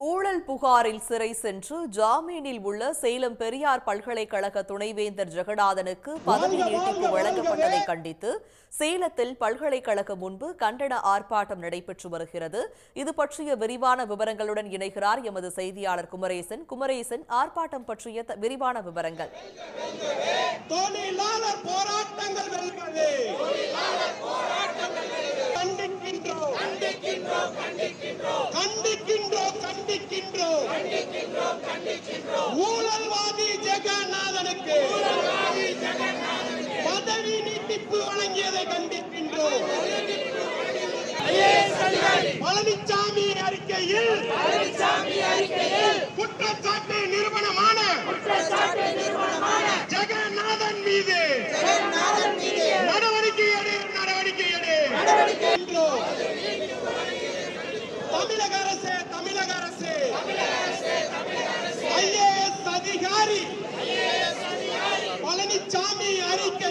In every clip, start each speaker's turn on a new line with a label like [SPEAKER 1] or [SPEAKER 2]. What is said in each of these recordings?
[SPEAKER 1] ஊழல் புகாரில் சிறை சென்று ஜாமீனில் உள்ள சேலம் பெரியார் பல்கலைக்கழக துணைவேந்தர் ஜெகநாதனுக்கு பதவி நீட்டிப்பு வழங்கப்பட்டதை கண்டித்து சேலத்தில் பல்கலைக்கழகம் முன்பு கண்டன ஆர்ப்பாட்டம் நடைபெற்று வருகிறது. இது பற்றிய விரிவான விவரங்களுடன் இணைகிறார் எமது செய்தியாளர் குமரேசன். குமரேசன் ஆர்ப்பாட்டம் பற்றிய விரிவான விவரங்கள்
[SPEAKER 2] தொழிலாளர் போராட்டங்கள் வெல்வது கண்டிக்கின்றோம் கண்டிக்கின்றோம் கண்டிக்கின்றோம் ஊழல்வாதி ஜெகநாதனுக்கு பதவி நீட்டிப்பு வழங்கியதை கண்டிக்கின்றோம். பழனிசாமி அறிக்கையில் குற்றச்சாட்டு நிறுவனமான ஜெகநாதன் மீது நடவடிக்கை எடு நடவடிக்கை எடு. தமிழக அரசு தமிழக அரசு. ஐஏஎஸ் அதிகாரி பழனிசாமி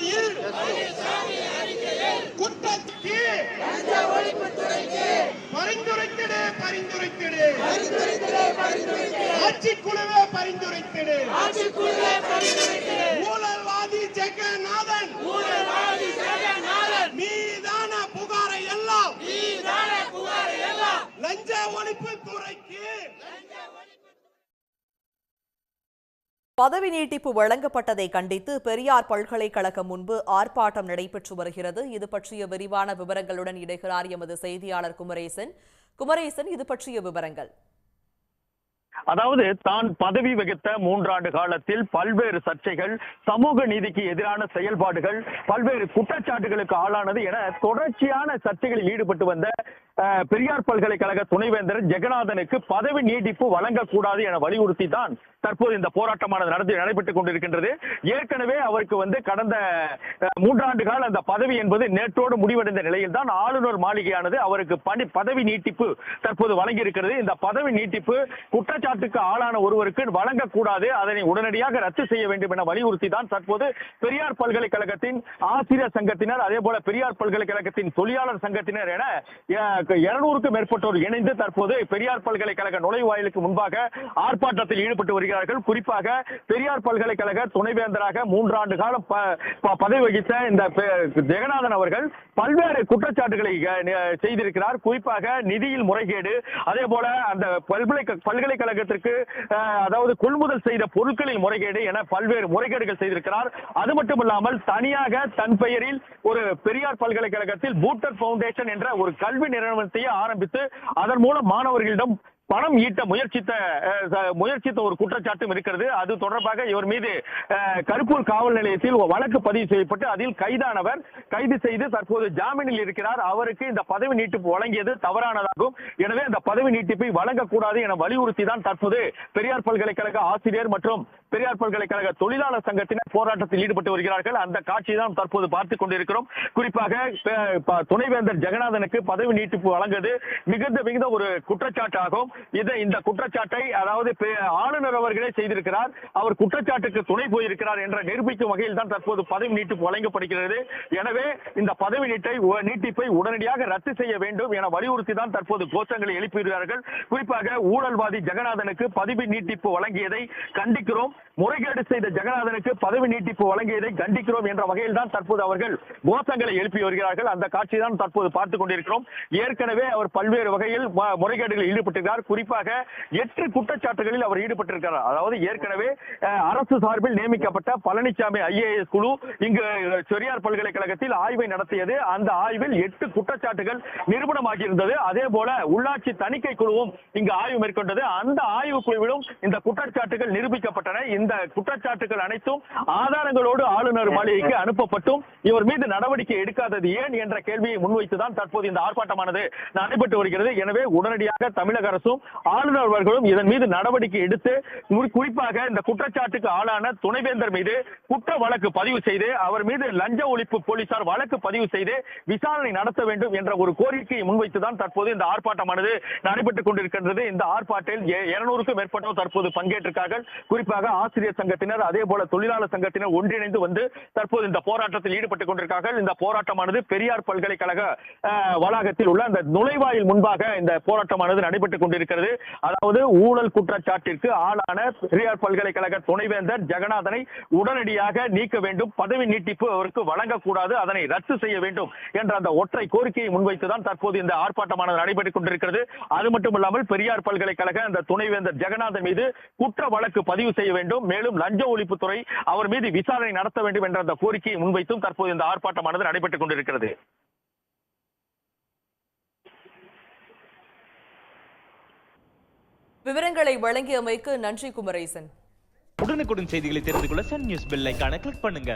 [SPEAKER 2] அறிக்கையில் குற்றத்துக்கு பரிந்துரைத்திடு பரிந்துரைத்திடு ஆட்சிக்குழுவே பரிந்துரைத்திடு ஊழல்வாதி ஜெகநாதன் மீதான புகாரை எல்லாம் லஞ்ச ஒழிப்பு துறைக்கு
[SPEAKER 1] பதவி நீட்டிப்பு வழங்கப்பட்டதை கண்டித்து பெரியார் பல்கலைக்கழகம் முன்பு ஆர்ப்பாட்டம் நடைபெற்று வருகிறது. இது பற்றிய விரிவான விவரங்களுடன் இணைகிறார் எமது செய்தியாளர் குமரேசன். குமரேசன் இது பற்றிய விவரங்கள்.
[SPEAKER 3] அதாவது தான் பதவி வகித்த மூன்றாண்டு காலத்தில் பல்வேறு சர்ச்சைகள் சமூக நீதிக்கு எதிரான செயல்பாடுகள் பல்வேறு குற்றச்சாட்டுகளுக்கு ஆளானது என தொடர்ச்சியான சர்ச்சைகளில் ஈடுபட்டு வந்த பெரியார் பல்கலைக்கழக துணைவேந்தர் ஜெகநாதனுக்கு பதவி நீட்டிப்பு வழங்கக்கூடாது என வலியுறுத்தி தான் தற்போது இந்த போராட்டமானது நடந்து நடைபெற்றுக் கொண்டிருக்கின்றது. ஏற்கனவே அவருக்கு வந்து கடந்த மூன்றாண்டு கால அந்த பதவி என்பது நேற்றோடு முடிவடைந்த நிலையில் தான் ஆளுநர் மாளிகையானது அவருக்கு பணி பதவி நீட்டிப்பு தற்போது வழங்கியிருக்கிறது. இந்த பதவி நீட்டிப்பு குற்றச்சாட்டுக்கு ஆளான ஒருவருக்கு வழங்கக்கூடாது அதனை உடனடியாக ரத்து செய்ய வேண்டும் என வலியுறுத்தி தான் தற்போது பெரியார் பல்கலைக்கழகத்தின் ஆசிரியர் சங்கத்தினர் அதே போல பெரியார் பல்கலைக்கழகத்தின் தொழிலாளர் சங்கத்தினர் என இருநூறுக்கும் மேற்பட்டோர் இணைந்து தற்போது பெரியார் பல்கலைக்கழக நுழைவாயிலுக்கு முன்பாக ஆர்ப்பாட்டத்தில் ஈடுபட்டு வருகிறார்கள். குறிப்பாக பெரியார் பல்கலைக்கழக துணைவேந்தராக மூன்றாண்டு காலம் பதவி வகித்த இந்த ஜெகநாதன் அவர்கள் பல்வேறு குற்றச்சாட்டுகளை செய்திருக்கிறார். குறிப்பாக நிதியில் முறைகேடு அதே போல அந்த பல்கலை பல்கலைக்கழகத்திற்கு அதாவது கொள்முதல் செய்த பொருட்களில் முறைகேடு என பல்வேறு முறைகேடுகள் செய்திருக்கிறார். அது மட்டுமில்லாமல் தனியாக தன் பெயரில் ஒரு பெரியார் பல்கலைக்கழகத்தில் பூட்டர் பவுண்டேஷன் என்ற ஒரு கல்வி நிறுவனத்தையே ஆரம்பித்து அதன் மூலம் மாணவர்களிடம் பணம் ஈட்ட முயற்சித்த முயற்சித்த ஒரு குற்றச்சாட்டும் இருக்கிறது. அது தொடர்பாக இவர் மீது கருப்பூர் காவல் நிலையத்தில் வழக்கு பதிவு செய்யப்பட்டு அதில் கைதானவர். கைது செய்து தற்போது ஜாமீனில் இருக்கிறார். அவருக்கு இந்த பதவி நீட்டிப்பு வழங்கியது தவறானதாகும். எனவே இந்த பதவி நீட்டிப்பை வழங்கக்கூடாது என வலியுறுத்தி தான் தற்போது பெரியார் பல்கலைக்கழக ஆசிரியர் மற்றும் பெரியார் பல்கலைக்கழக தொழிலாளர் சங்கத்தினர் போராட்டத்தில் ஈடுபட்டு வருகிறார்கள். அந்த காட்சியை தான் தற்போது பார்த்துக் கொண்டிருக்கிறோம். குறிப்பாக துணைவேந்தர் ஜெகநாதனுக்கு பதவி நீட்டிப்பு வழங்குவது மிகுந்த மிகுந்த ஒரு குற்றச்சாட்டாகும். இதை இந்த குற்றச்சாட்டை அதாவது ஆளுநர் அவர்களே செய்திருக்கிறார். அவர் குற்றச்சாட்டுக்கு துணை போயிருக்கிறார் என்ற நிரூபிக்கும் வகையில் தான் தற்போது பதவி நீட்டிப்பு வழங்கப்படுகிறது. எனவே இந்த பதவி நீட்டை நீட்டிப்பை உடனடியாக ரத்து செய்ய வேண்டும் என வலியுறுத்தி தான் தற்போது கோஷங்களை எழுப்பியிருக்கிறார்கள். குறிப்பாக ஊழல்வாதி ஜெகநாதனுக்கு பதவி நீட்டிப்பு வழங்கியதை கண்டிக்கிறோம். முறைகேடு செய்த ஜெகநாதனுக்கு பதவி நீட்டிப்பு வழங்கியதை கண்டிக்கிறோம் என்ற வகையில் தான் தற்போது அவர்கள் கோஷங்களை எழுப்பி வருகிறார்கள். அந்த காட்சி தான் தற்போது பார்த்துக் கொண்டிருக்கிறோம். ஏற்கனவே அவர் பல்வேறு வகையில் முறைகேடுகளில் ஈடுபட்டிருக்கிறார். குறிப்பாக எட்டு குற்றச்சாட்டுகளில் அவர் ஈடுபட்டிருக்கிறார். அதாவது ஏற்கனவே அரசு சார்பில் நியமிக்கப்பட்ட பழனிசாமி ஐஏஎஸ் குழு இங்கு செரியார் பல்கலைக்கழகத்தில் ஆய்வை நடத்தியது. அந்த ஆய்வில் எட்டு குற்றச்சாட்டுகள் நிரூபணமாகி இருந்தது அதே போல உள்ளாட்சி தணிக்கை குழுவும் இங்கு ஆய்வு மேற்கொண்டது. அந்த ஆய்வு குழுவிலும் இந்த குற்றச்சாட்டுகள் நிரூபிக்கப்பட்டன. இந்த குற்றச்சாட்டுகள் அனைத்தும் ஆதாரங்களோடு ஆளுநர் மாளிகைக்கு அனுப்பப்பட்டும். இவர் மீது நடவடிக்கை எடுக்காதது ஏன் என்ற கேள்வியை முன்வைத்துதான் தற்போது இந்த ஆர்ப்பாட்டமானது நடைபெற்று வருகிறது. எனவே உடனடியாக தமிழக அரசும் ஆளுநர் அவர்களும் இதன் மீது நடவடிக்கை எடுத்து குறிப்பாக இந்த குற்றச்சாட்டுக்கு ஆளான துணைவேந்தர் மீது குற்ற வழக்கு பதிவு செய்து அவர் மீது லஞ்ச ஒழிப்பு போலீசார் வழக்கு பதிவு செய்து விசாரணை நடத்த வேண்டும் என்ற ஒரு கோரிக்கையை முன்வைத்துதான் தற்போது இந்த ஆர்ப்பாட்டமானது நடைபெற்றுக் கொண்டிருக்கின்றது. இந்த ஆர்ப்பாட்டில் இருநூறுக்கும் மேற்பட்டோர் தற்போது பங்கேற்றிருக்கார்கள். குறிப்பாக ஆசிரியர் சங்கத்தினர் அதே போல தொழிலாளர் சங்கத்தினர் ஒன்றிணைந்து வந்து தற்போது இந்த போராட்டத்தில் ஈடுபட்டுக் கொண்டிருக்கார்கள். இந்த போராட்டமானது பெரியார் பல்கலைக்கழக வளாகத்தில் உள்ள அந்த நுழைவாயில் முன்பாக இந்த போராட்டமானது நடைபெற்றுக் கொண்டிருக்கிறது. அதாவது ஊழல் குற்றச்சாட்டிற்கு ஆளான பெரியார் பல்கலைக்கழக துணைவேந்தர் ஜெகநாதனை உடனடியாக நீக்க வேண்டும் பதவி நீட்டிப்பு அவருக்கு வழங்கக்கூடாது அதனை ரத்து செய்ய வேண்டும் என்ற அந்த ஒற்றை கோரிக்கையை முன்வைத்துதான் தற்போது இந்த ஆர்ப்பாட்டமானது நடைபெற்றுக் கொண்டிருக்கிறது. அது மட்டுமல்லாமல் பெரியார் பல்கலைக்கழக அந்த துணைவேந்தர் ஜெகநாதன் மீது குற்ற வழக்கு பதிவு செய்ய வேண்டும். மேலும் லஞ்ச ஒழிப்புத்துறை அவர் மீது விசாரணை நடத்த வேண்டும் என்ற அந்த கோரிக்கையை முன்வைத்தும் தற்போது இந்த ஆர்ப்பாட்டமானது நடைபெற்றுக் கொண்டிருக்கிறது.
[SPEAKER 1] விவரங்களை வழங்கியமைக்கு நன்றி குமரேசன்.
[SPEAKER 4] உடனுக்குடன் செய்திகளை தெரிந்து கொள்ள சன் நியூஸ் பெல் ஐகானை கிளிக் பண்ணுங்க.